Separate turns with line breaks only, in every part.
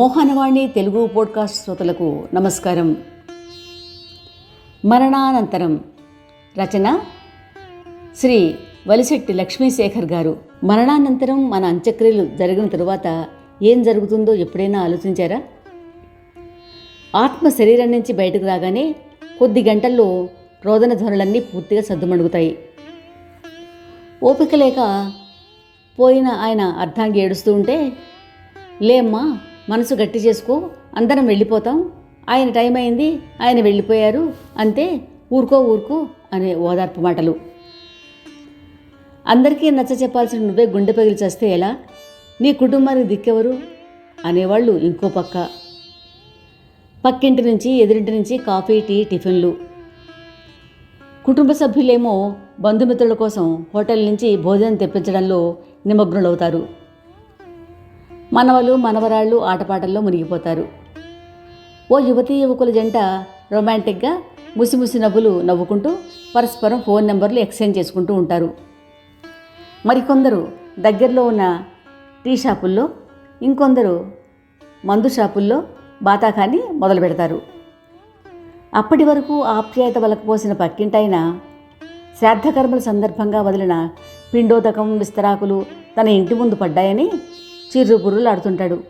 Mohanavani Telugu podcast శ్రోతలకు నమస్కారం. మరణానంతరం రచన శ్రీ వలిశెట్టి లక్ష్మీశేఖర్ గారు. మరణానంతరం మన అంత్యక్రియలు జరిగిన తరువాత ఏం జరుగుతుందో ఎప్పుడైనా ఆలోచించారా? ఆత్మ శరీరం నుంచి బయటకు రాగానే కొద్ది గంటల్లో రోదన ధ్వనులన్నీ పూర్తిగా సద్దుమణుగుతాయి. ఓపిక లేక పోయిన ఆయన అర్ధాంగి ఏడుస్తూ ఉంటే లేమ్మా మనసు గట్టి చేసుకో అందరం వెళ్ళిపోతాం. ఆయన టైం అయింది ఆయన వెళ్ళిపోయారు. అంతే ఊరుకో ఊరుకో అనే ఓదార్పు మాటలు. అందరికీ నచ్చ చెప్పాల్సిన నువ్వే గుండె పగిలి చేస్తే ఎలా? నీ కుటుంబానికి దిక్కెవరు? అనేవాళ్ళు ఇంకో పక్క. పక్కింటి నుంచి ఎదురింటి నుంచి కాఫీ టీ టిఫిన్లు. కుటుంబ సభ్యులేమో బంధుమిత్రుల కోసం హోటల్ నుంచి భోజనం తెప్పించడంలో నిమగ్నులవుతారు. మనవలు మనవరాళ్ళు ఆటపాటల్లో మునిగిపోతారు. ఓ యువతీ యువకుల జంట రొమాంటిక్గా ముసిముసి నవ్వులు నవ్వుకుంటూ పరస్పరం ఫోన్ నెంబర్లు ఎక్స్చేంజ్ చేసుకుంటూ ఉంటారు. మరికొందరు దగ్గరలో ఉన్న టీ షాపుల్లో ఇంకొందరు మందు షాపుల్లో బాతాఖాని మొదలు పెడతారు. అప్పటి వరకు ఆప్యాయత వలకపోసిన పక్కింటైన శ్రాద్ధకర్మల సందర్భంగా వదిలిన పిండోదకం విస్తరాకులు తన ఇంటి ముందు పడ్డాయని చిర్రుబుర్రులాడుతుంటాడు.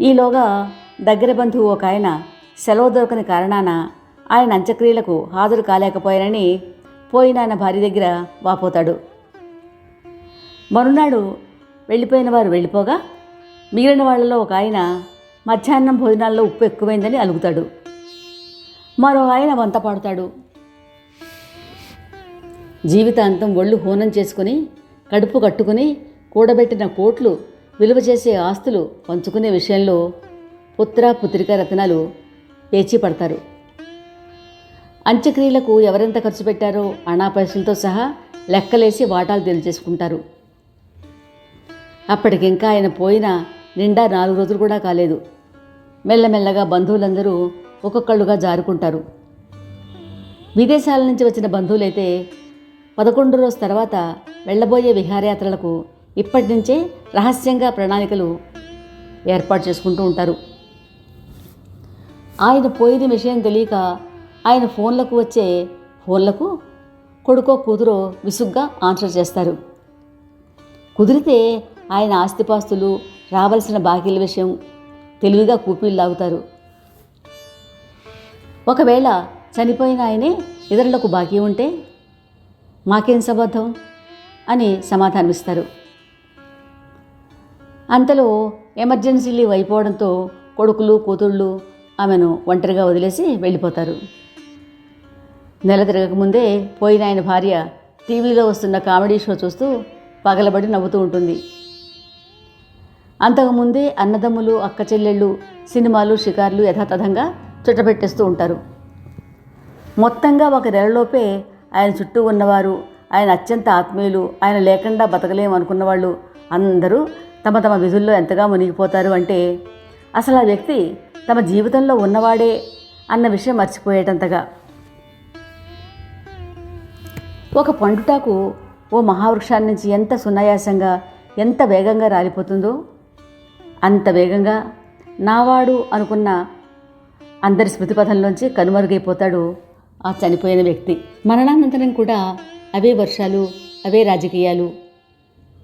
ఈలోగా దగ్గర బంధువు ఒక ఆయన సెలవు దొరకని కారణాన ఆయన అంత్యక్రియలకు హాజరు కాలేకపోయానని పోయిన ఆయన భార్య దగ్గర వాపోతాడు. మరునాడు వెళ్ళిపోయిన వారు వెళ్ళిపోగా మిగిలిన వాళ్ళలో ఒక ఆయన మధ్యాహ్నం భోజనాల్లో ఉప్పు ఎక్కువైందని అలుగుతాడు. మరో ఆయన వంత పాడుతాడు. జీవితాంతం ఒళ్ళు హోనం చేసుకుని కడుపు కట్టుకుని కూడబెట్టిన కోట్లు విలువ చేసే ఆస్తులు పంచుకునే విషయంలో పుత్ర పుత్రిక రత్నాలు పేచీ పడతారు. అంత్యక్రియలకు ఎవరెంత ఖర్చు పెట్టారో అనాపైసలతో సహా లెక్కలేసి వాటాలు తెలియజేసుకుంటారు. అప్పటికింకా ఆయన పోయిన నిండా నాలుగు రోజులు కూడా కాలేదు. మెల్లమెల్లగా బంధువులందరూ ఒక్కొక్కళ్ళుగా జారుకుంటారు. విదేశాల నుంచి వచ్చిన బంధువులైతే పదకొండు రోజు తర్వాత వెళ్ళబోయే విహారయాత్రలకు ఇప్పటి నుంచే రహస్యంగా ప్రణాళికలు ఏర్పాటు చేసుకుంటూ ఉంటారు. ఆయన పోయిన విషయం తెలియక ఆయన ఫోన్లకు వచ్చే ఫోన్లకు కొడుకో కూతురో విసుగ్గా ఆన్సర్ చేస్తారు. కుదిరితే ఆయన ఆస్తిపాస్తులు రావాల్సిన బాకీల విషయం తెలివిగా కూపీలు లాగుతారు. ఒకవేళ చనిపోయిన ఆయనే ఇతరులకు బాకీ ఉంటే మాకేం సబద్ధం అని సమాధానమిస్తారు. అంతలో ఎమర్జెన్సీ లీవ్ అయిపోవడంతో కొడుకులు కూతుళ్ళు ఆమెను ఒంటరిగా వదిలేసి వెళ్ళిపోతారు. నెల తిరగకముందే పోయిన ఆయన భార్య టీవీలో వస్తున్న కామెడీ షో చూస్తూ పగలబడి నవ్వుతూ ఉంటుంది. అంతకుముందే అన్నదమ్ములు అక్క చెల్లెళ్ళు సినిమాలు షికార్లు యథాతథంగా చుట్టపెట్టేస్తూ ఉంటారు. మొత్తంగా ఒక నెలలోపే ఆయన చుట్టూ ఉన్నవారు ఆయన అత్యంత ఆత్మీయులు ఆయన లేకుండా బతకలేము అనుకున్న వాళ్ళు అందరూ తమ తమ విధుల్లో ఎంతగా మునిగిపోతారు అంటే అసలు ఆ వ్యక్తి తమ జీవితంలో ఉన్నవాడే అన్న విషయం మర్చిపోయేటంతగా. ఒక పండుటాకు ఓ మహావృక్షాన్ని నుంచి ఎంత సునాయాసంగా ఎంత వేగంగా రాలిపోతుందో అంత వేగంగా నావాడు అనుకున్న అందరి స్మృతిపథంలోంచి కనుమరుగైపోతాడు ఆ చనిపోయిన వ్యక్తి. మరణానంతరం కూడా అవే వర్షాలు అవే రాజకీయాలు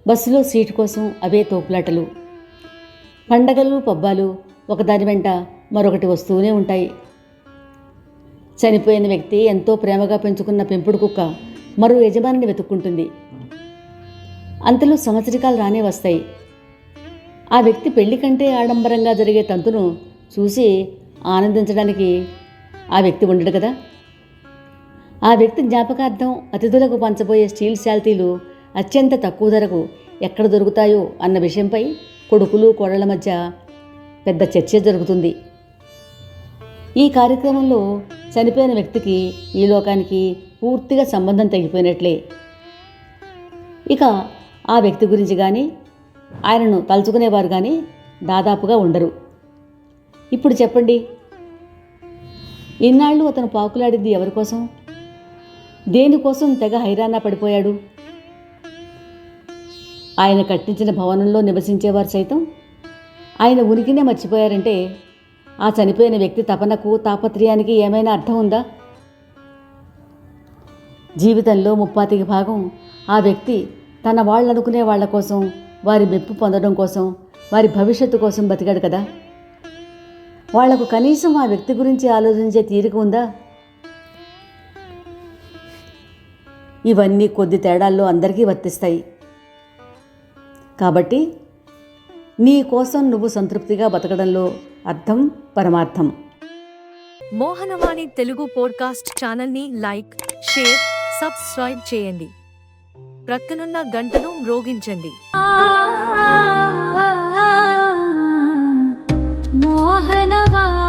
బస్సులో సీటు కోసం అవే తోపులాటలు. పండగలు పబ్బాలు ఒకదాని వెంట మరొకటి వస్తూనే ఉంటాయి. చనిపోయిన వ్యక్తి ఎంతో ప్రేమగా పెంచుకున్న పెంపుడు కుక్క మరో యజమానిని వెతుక్కుంటుంది. అంతలో సంవత్సరికాలు రానే వస్తాయి. ఆ వ్యక్తి పెళ్ళి కంటే ఆడంబరంగా జరిగే తంతును చూసి ఆనందించడానికి ఆ వ్యక్తి ఉండడు కదా? ఆ వ్యక్తి జ్ఞాపకార్థం అతిథులకు పంచబోయే స్టీల్ శాల్తీలు అత్యంత తక్కువ ధరకు ఎక్కడ దొరుకుతాయో అన్న విషయంపై కొడుకులు కోడళ్ళ మధ్య పెద్ద చర్చ జరుగుతుంది. ఈ కార్యక్రమంలో చనిపోయిన వ్యక్తికి ఈ లోకానికి పూర్తిగా సంబంధం తెగిపోయినట్లే. ఇక ఆ వ్యక్తి గురించి కానీ ఆయనను తలుచుకునేవారు కానీ దాదాపుగా ఉండరు. ఇప్పుడు చెప్పండి ఇన్నాళ్ళు అతను పాకులాడింది ఎవరి కోసం? దేనికోసం తెగ హైరాణ పడిపోయాడు? ఆయన కట్టించిన భవనంలో నివసించేవారు సైతం ఆయన ఉనికినే మర్చిపోయారంటే ఆ చనిపోయిన వ్యక్తి తపనకు తాపత్రయానికి ఏమైనా అర్థం ఉందా? జీవితంలో ముప్పాతికి భాగం ఆ వ్యక్తి తన వాళ్ళనుకునే వాళ్ళ కోసం వారి మెప్పు పొందడం కోసం వారి భవిష్యత్తు కోసం బతికాడు కదా. వాళ్ళకు కనీసం ఆ వ్యక్తి గురించి ఆలోచించే తీరిక ఉందా? ఇవన్నీ కొద్ది తేడాల్లో అందరికీ వర్తిస్తాయి. కాబట్టి నీ కోసం నువ్వు సంతృప్తిగా బతకడంలో అర్థం పరమార్థం.
మోహనవాణి తెలుగు పోడ్కాస్ట్ ఛానల్ని లైక్ షేర్ సబ్స్క్రైబ్ చేయండి. ప్రక్కనున్న గంటను మ్రోగించండి.
మోహనవా